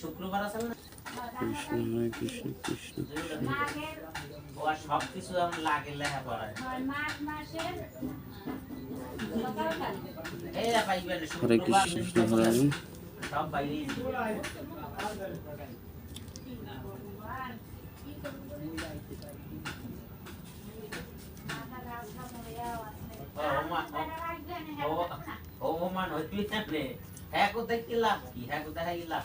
শুক্রবার আছে না কৃষ্ণ হরে কৃষ্ণ কৃষ্ণ কৃষ্ণ ও সব কিছু আমার লাগে লেখা পড়ায় এই না পাইবেন হরে কৃষ্ণ হরে সব বাইরে অপমান হইবি না রে হ্যাঁ কো দেখি লাভ কি হ্যাঁ কো দেখাই লাভ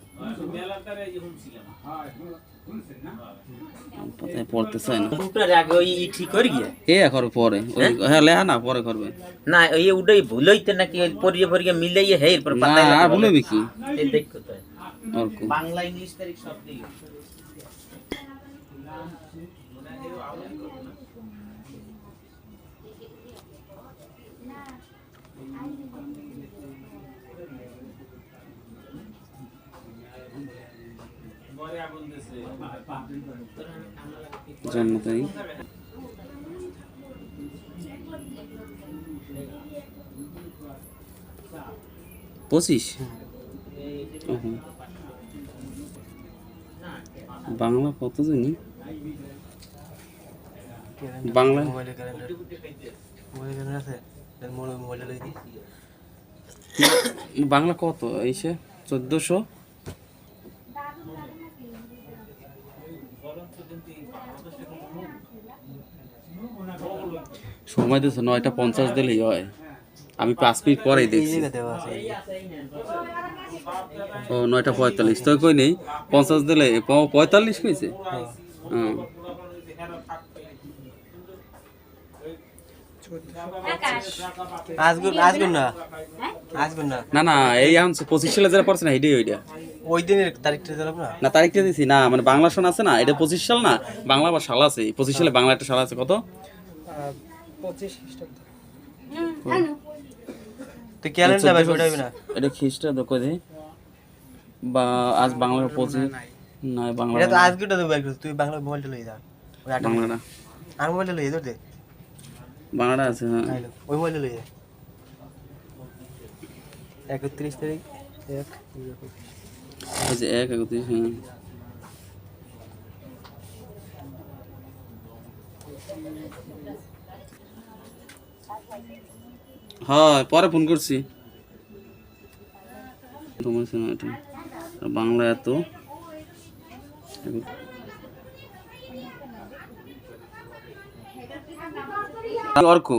কোথায় পড়তে চায় না কম্পিউটারে আগে ওই ই ঠিক করে গিয়ে এ এখন পরে ওই হ্যাঁ লেখা না পরে করবে না ওই উডাই ভুল হইতে নাকি ওই পরিয়ে পরিয়ে মিলাইয়ে হে এরপর না পাতায় আর বলবি কি এই দেখো তো অর্ক বাংলা ইংলিশ তারিখ সব দিই জন্ম তারিখ পঁচিশ বাংলা কত জানি বাংলা বাংলা কত? এইসে চোদ্দশো। সময় দিচ্ছে নয়টা পঞ্চাশ দিলেই হয়। আমি পাঁচ মিনিট পরেই দেখছি। ও নয়টা পঁয়তাল্লিশ। তো কই নেই পঞ্চাশ দিলে পঁয়তাল্লিশ কইছে? আসবেন না। না এই এখন পঁচিশ সালে যারা পড়ছে না এটাই ওইটা। ওই দিনের তারিখটা দিলাম না? না তারিখটা দিছি না মানে বাংলা শোন আছে না এটা পঁচিশ সাল না বাংলা বা সাল আছে পঁচিশ সালে বাংলা একটা সাল আছে কত? পঁচিশ তো ক্যালেন্ডার ভাই ওটা না? এটা খ্রিস্টাব্দ কই দেই? বা আজ বাংলার পঁচিশ না বাংলা এটা তো তুই বাংলা মোবাইলটা লই যা। বাংলাটা। আর মোবাইলটা লই ধর দে। বাংলাটা আছে হ্যাঁ। ওই মোবাইলটা লই যা। একত্রিশ তারিখ এক আচ্ছা এক পরে ফোন করছি। বাংলা এত। অর্ক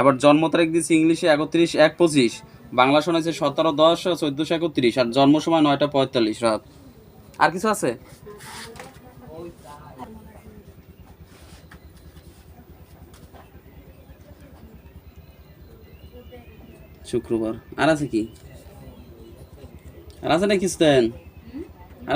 এবার জন্ম তারিখ দিয়েছি ইংলিশে একত্রিশ এক পঁচিশ। বাংলা শোনাচ্ছে সতেরো দশ, চোদ্দোশো একত্রিশ আর জন্ম সময় নয়টা পঁয়তাল্লিশ রাত। আর কিছু আছে? শুক্রবার। আর আছে কি? আর আছে না কিছু দেন